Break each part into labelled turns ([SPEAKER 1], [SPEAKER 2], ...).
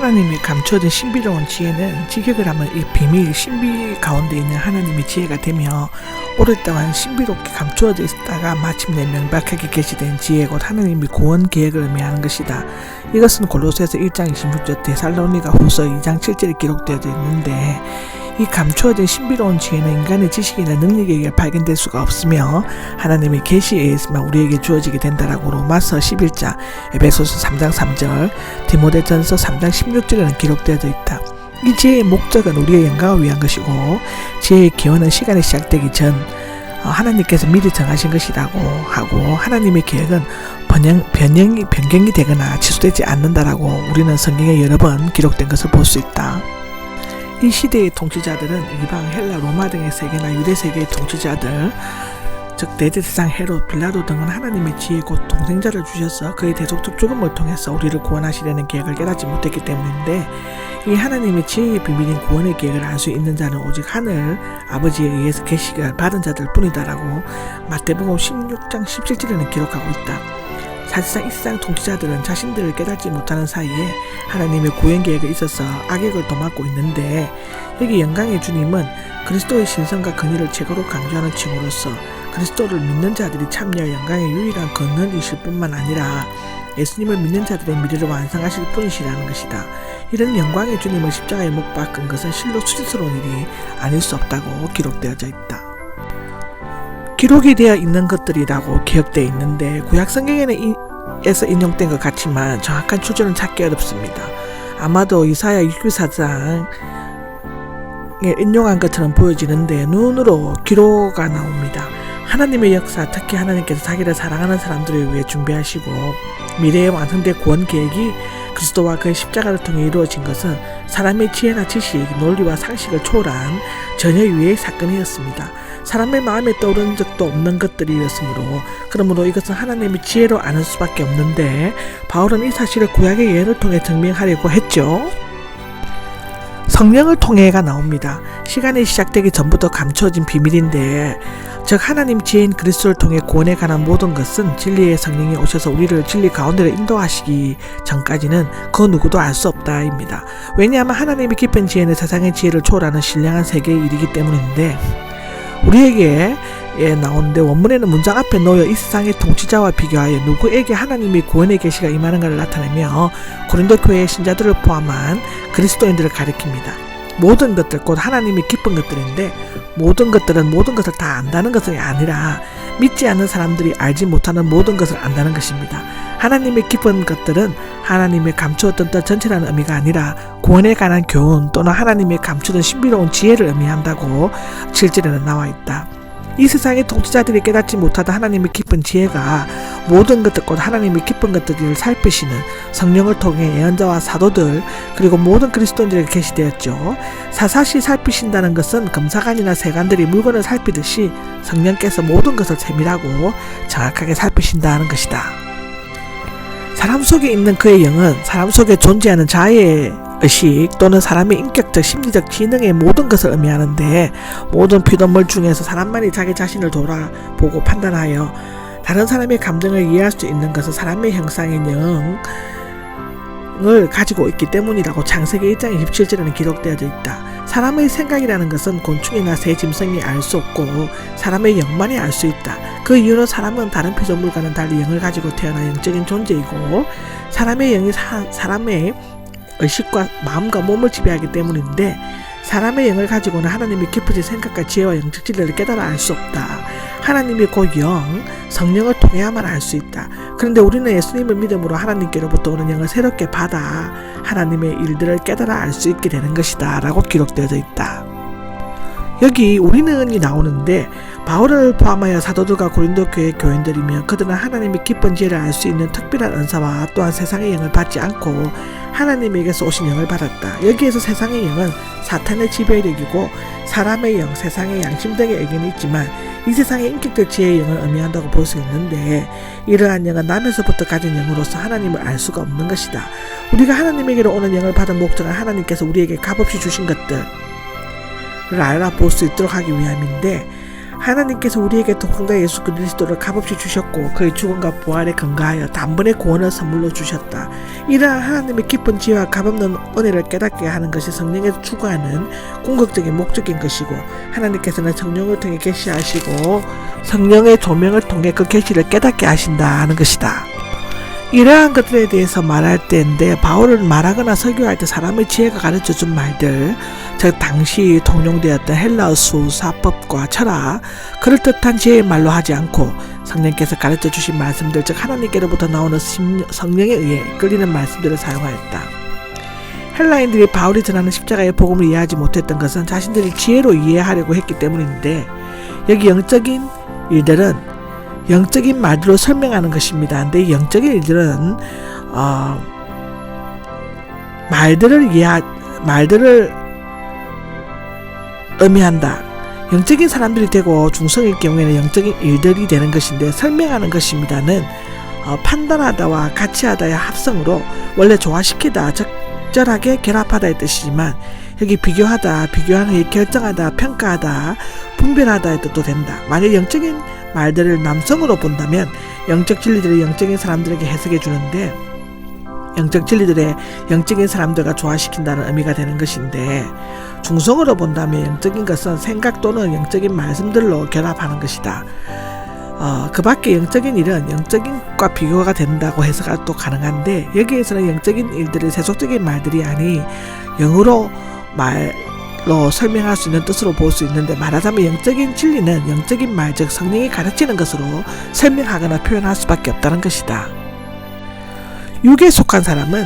[SPEAKER 1] 하나님이 감춰둔 신비로운 지혜는 지격을 하면 이 비밀 신비 가운데 있는 하나님의 지혜가 되며 오랫동안 신비롭게 감추어져 있다가 마침내 명백하게 계시된 지혜 곧 하나님의 구원 계획을 의미하는 것이다. 이것은 골로새서 1장 26절 데살로니가 후서 2장 7절에 기록되어 있는데 이 감추어진 신비로운 지혜는 인간의 지식이나 능력에 의해 발견될 수가 없으며 하나님의 계시에 의해서만 우리에게 주어지게 된다라고 로마서 11장, 에베소서 3장 3절, 디모데전서 3장 16절에는 기록되어져 있다. 이 지혜의 목적은 우리의 영광을 위한 것이고 지혜의 기원은 시간이 시작되기 전 어, 하나님께서 미리 정하신 것이라고 하고 하나님의 계획은 번영, 변형이 변경이 되거나 취소되지 않는다라고 우리는 성경에 여러 번 기록된 것을 볼 수 있다. 이 시대의 통치자들은 이방, 헬라, 로마 등의 세계나 유대 세계의 통치자들, 즉 대제사장 헤롯, 빌라도 등은 하나님의 지혜 곧 동생자를 주셔서 그의 대속적 죽음을 통해서 우리를 구원하시려는 계획을 깨닫지 못했기 때문인데 이 하나님의 지혜의 비밀인 구원의 계획을 알 수 있는 자는 오직 하늘 아버지에 의해서 계시가 받은 자들 뿐이다라고 마태복음 16장 17절에는 기록하고 있다. 사실상 이 세상 통치자들은 자신들을 깨닫지 못하는 사이에 하나님의 구원 계획에 있어서 악역을 도맡고 있는데 여기 영광의 주님은 그리스도의 신성과 근위를 최고로 강조하는 칭호로서 그리스도를 믿는 자들이 참여할 영광의 유일한 건너이실 뿐만 아니라 예수님을 믿는 자들의 미래를 완성하실 분이시라는 것이다. 이런 영광의 주님을 십자가에 못 박은 것은 실로 수치스러운 일이 아닐 수 없다고 기록되어져 있다. 기록이 되어 있는 것들이라고 기억되어 있는데 구약 성경에는 이, 에서 인용된 것 같지만 정확한 추조는 찾기 어렵습니다. 아마도 이사야 64장에 인용한 것처럼 보여지는데 눈으로 기로가 나옵니다. 하나님의 역사, 특히 하나님께서 자기를 사랑하는 사람들을 위해 준비하시고 미래에 완성될 구원 계획이 그리스도와 그의 십자가를 통해 이루어진 것은 사람의 지혜나 지식, 논리와 상식을 초월한 전혀 유의 사건이었습니다. 사람의 마음에 떠오른 적도 없는 것들이었으므로 그러므로 이것은 하나님의 지혜로 아는 수밖에 없는데 바울은 이 사실을 구약의 예언을 통해 증명하려고 했죠. 성령을 통해가 나옵니다. 시간이 시작되기 전부터 감춰진 비밀인데 즉 하나님 지혜인 그리스도를 통해 구원에 관한 모든 것은 진리의 성령이 오셔서 우리를 진리 가운데로 인도하시기 전까지는 그 누구도 알 수 없다입니다. 왜냐하면 하나님의 깊은 지혜는 세상의 지혜를 초월하는 신령한 세계의 일이기 때문인데 우리에게 예, 나오는데 원문에는 문장 앞에 놓여 이 세상의 통치자와 비교하여 누구에게 하나님의 구원의 계시가 임하는가를 나타내며 고린도 교회의 신자들을 포함한 그리스도인들을 가리킵니다. 모든 것들 곧 하나님이 기쁜 것들인데 모든 것들은 모든 것을 다 안다는 것이 아니라 믿지 않는 사람들이 알지 못하는 모든 것을 안다는 것입니다. 하나님의 기쁜 것들은 하나님의 감추었던 뜻 전체라는 의미가 아니라 구원에 관한 교훈 또는 하나님의 감추던 신비로운 지혜를 의미한다고 7절에는 나와 있다. 이 세상의 통치자들이 깨닫지 못하던 하나님의 깊은 지혜가 모든 것들 곧 하나님의 깊은 것들을 살피시는 성령을 통해 예언자와 사도들 그리고 모든 그리스도인들에게 계시되었죠. 사사시 살피신다는 것은 검사관이나 세관들이 물건을 살피듯이 성령께서 모든 것을 세밀하고 정확하게 살피신다는 것이다. 사람 속에 있는 그의 영은 사람 속에 존재하는 자의 의식 또는 사람의 인격적 심리적 지능의 모든 것을 의미하는데 모든 피조물 중에서 사람만이 자기 자신을 돌아보고 판단하여 다른 사람의 감정을 이해할 수 있는 것은 사람의 형상의 영을 가지고 있기 때문이라고 창세기 1장 27절에는 기록되어져 있다. 사람의 생각이라는 것은 곤충이나 새 짐승이 알 수 없고 사람의 영만이 알 수 있다. 그 이유는 사람은 다른 피조물과는 달리 영을 가지고 태어나 영적인 존재이고 사람의 영이 사, 사람의 의식과 마음과 몸을 지배하기 때문인데 사람의 영을 가지고는 하나님의 깊으신 생각과 지혜와 영적 진리를 깨달아 알 수 없다. 하나님이 곧 영, 성령을 통해야만 알 수 있다. 그런데 우리는 예수님을 믿음으로 하나님께로부터 오는 영을 새롭게 받아 하나님의 일들을 깨달아 알 수 있게 되는 것이다. 라고 기록되어져 있다. 여기 우리는이 나오는데 바울을 포함하여 사도들과 고린도 교회 교인들이면 그들은 하나님의 기쁜 지혜를 알 수 있는 특별한 은사와 또한 세상의 영을 받지 않고 하나님에게서 오신 영을 받았다. 여기에서 세상의 영은 사탄의 지배력이고 사람의 영, 세상의 양심 등의 의견이 있지만 이 세상의 인격적 지혜의 영을 의미한다고 볼 수 있는데 이러한 영은 남에서부터 가진 영으로서 하나님을 알 수가 없는 것이다. 우리가 하나님에게로 오는 영을 받은 목적은 하나님께서 우리에게 값없이 주신 것들 를 알아볼 수 있도록 하기 위함인데 하나님께서 우리에게 독생자 예수 그리스도를 값없이 주셨고 그의 죽음과 부활에 근거하여 단번에 구원을 선물로 주셨다. 이러한 하나님의 깊은 지혜와 값없는 은혜를 깨닫게 하는 것이 성령에서 추구하는 궁극적인 목적인 것이고 하나님께서는 성령을 통해 계시하시고 성령의 조명을 통해 그 계시를 깨닫게 하신다 하는 것이다. 이러한 것들에 대해서 말할 때인데 바울은 말하거나 설교할 때 사람의 지혜가 가르쳐준 말들 즉 당시 통용되었던 헬라어 수, 사법과 철학 그럴듯한 지혜의 말로 하지 않고 성령께서 가르쳐 주신 말씀들 즉 하나님께로부터 나오는 심- 성령에 의해 끌리는 말씀들을 사용하였다. 헬라인들이 바울이 전하는 십자가의 복음을 이해하지 못했던 것은 자신들이 지혜로 이해하려고 했기 때문인데 여기 영적인 일들은 영적인 말들로 설명하는 것입니다. 근데 이 영적인 일들은 어, 말들을 이해 말들을 의미한다. 영적인 사람들이 되고 중성일 경우에는 영적인 일들이 되는 것인데 설명하는 것입니다는 어, 판단하다와 같이하다의 합성으로 원래 조화시키다 적절하게 결합하다의 뜻이지만 여기 비교하다, 비교하는 게 결정하다, 평가하다, 분별하다의 뜻도 된다. 만약 영적인 말들을 남성으로 본다면 영적 진리들을 영적인 사람들에게 해석해 주는데 영적 진리들의 영적인 사람들과 조화시킨다는 의미가 되는 것인데 중성으로 본다면 영적인 것은 생각 또는 영적인 말씀들로 결합하는 것이다. 어, 그 밖에 영적인 일은 영적인과 비교가 된다고 해서가 또 가능한데 여기에서는 영적인 일들을 세속적인 말들이 아니 영으로 말 로 설명할 수 있는 뜻으로 볼 수 있는데 말하자면 영적인 진리는 영적인 말, 즉 성령이 가르치는 것으로 설명하거나 표현할 수밖에 없다는 것이다. 육에 속한 사람은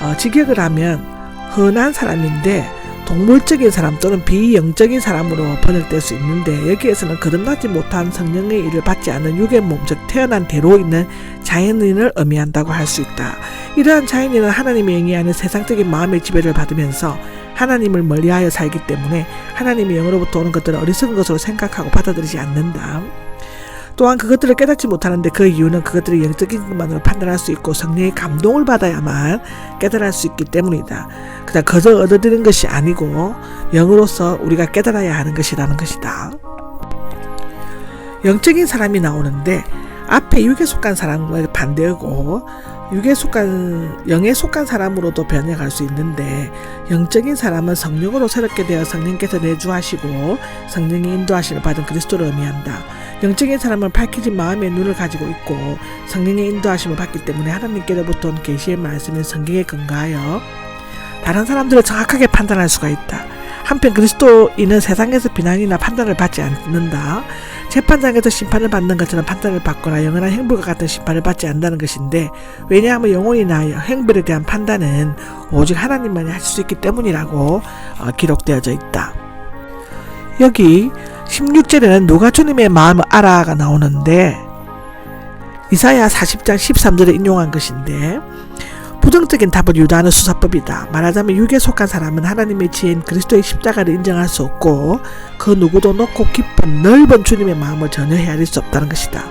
[SPEAKER 1] 어, 직역을 하면 흔한 사람인데 동물적인 사람 또는 비영적인 사람으로 번역될 수 있는데 여기에서는 거듭나지 못한 성령의 일을 받지 않는 육의 몸, 즉 태어난 대로 있는 자연인을 의미한다고 할 수 있다. 이러한 자연인은 하나님의 영이하는 세상적인 마음의 지배를 받으면서 하나님을 멀리하여 살기 때문에 하나님의 영으로부터 오는 것들을 어리석은 것으로 생각하고 받아들이지 않는다. 또한 그것들을 깨닫지 못하는데 그 이유는 그것들이 영적인 것만으로 판단할 수 있고 성령의 감동을 받아야만 깨달을 수 있기 때문이다. 그냥 거저 얻어들인 것이 아니고 영으로서 우리가 깨달아야 하는 것이라는 것이다. 영적인 사람이 나오는데 앞에 육에 속한 사람과 반대고 육에 속한 영에 속한 사람으로도 변해갈 수 있는데 영적인 사람은 성령으로 새롭게 되어 성령께서 내주하시고 성령의 인도하심을 받은 그리스도를 의미한다. 영적인 사람은 밝혀진 마음의 눈을 가지고 있고 성령의 인도하심을 받기 때문에 하나님께로부터 온 계시의 말씀인 성경에 근거하여 다른 사람들을 정확하게 판단할 수가 있다. 한편 그리스도인은 세상에서 비난이나 판단을 받지 않는다. 재판장에서 심판을 받는 것처럼 판단을 받거나 영원한 행복과 같은 심판을 받지 않는다는 것인데 왜냐하면 영혼이나 행복에 대한 판단은 오직 하나님만이 하실 수 있기 때문이라고 어, 기록되어져 있다. 여기 16절에는 누가 주님의 마음을 알아가 나오는데 이사야 40장 13절에 인용한 것인데 부정적인 답을 유도하는 수사법이다. 말하자면 육에 속한 사람은 하나님의 지혜인 그리스도의 십자가를 인정할 수 없고 그 누구도 높고 깊은 넓은 주님의 마음을 전혀 헤아릴 수 없다는 것이다.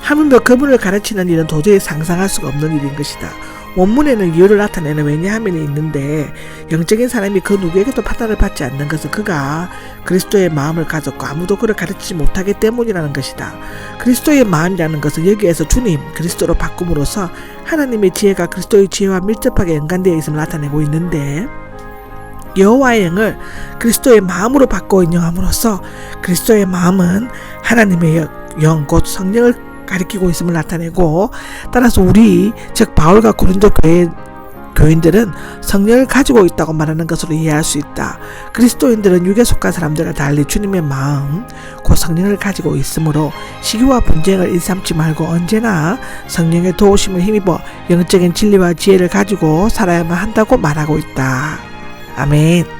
[SPEAKER 1] 하물며 그분을 가르치는 일은 도저히 상상할 수가 없는 일인 것이다. 원문에는 이유를 나타내는 왜냐하면이 있는데 영적인 사람이 그 누구에게도 판단을 받지 않는 것은 그가 그리스도의 마음을 가졌고 아무도 그를 가르치지 못하기 때문이라는 것이다. 그리스도의 마음이라는 것은 여기에서 주님 그리스도로 바꿈으로써 하나님의 지혜가 그리스도의 지혜와 밀접하게 연관되어 있음을 나타내고 있는데 여호와의 영을 그리스도의 마음으로 바꿔 인용함으로써 그리스도의 마음은 하나님의 영 곧 성령을 가리키고 있음을 나타내고 따라서 우리 즉 바울과 고린도 교회 교인들은 성령을 가지고 있다고 말하는 것으로 이해할 수 있다. 그리스도인들은 육에 속한 사람들과 달리 주님의 마음, 곧 성령을 가지고 있으므로 시기와 분쟁을 일삼지 말고 언제나 성령의 도우심을 힘입어 영적인 진리와 지혜를 가지고 살아야만 한다고 말하고 있다. 아멘.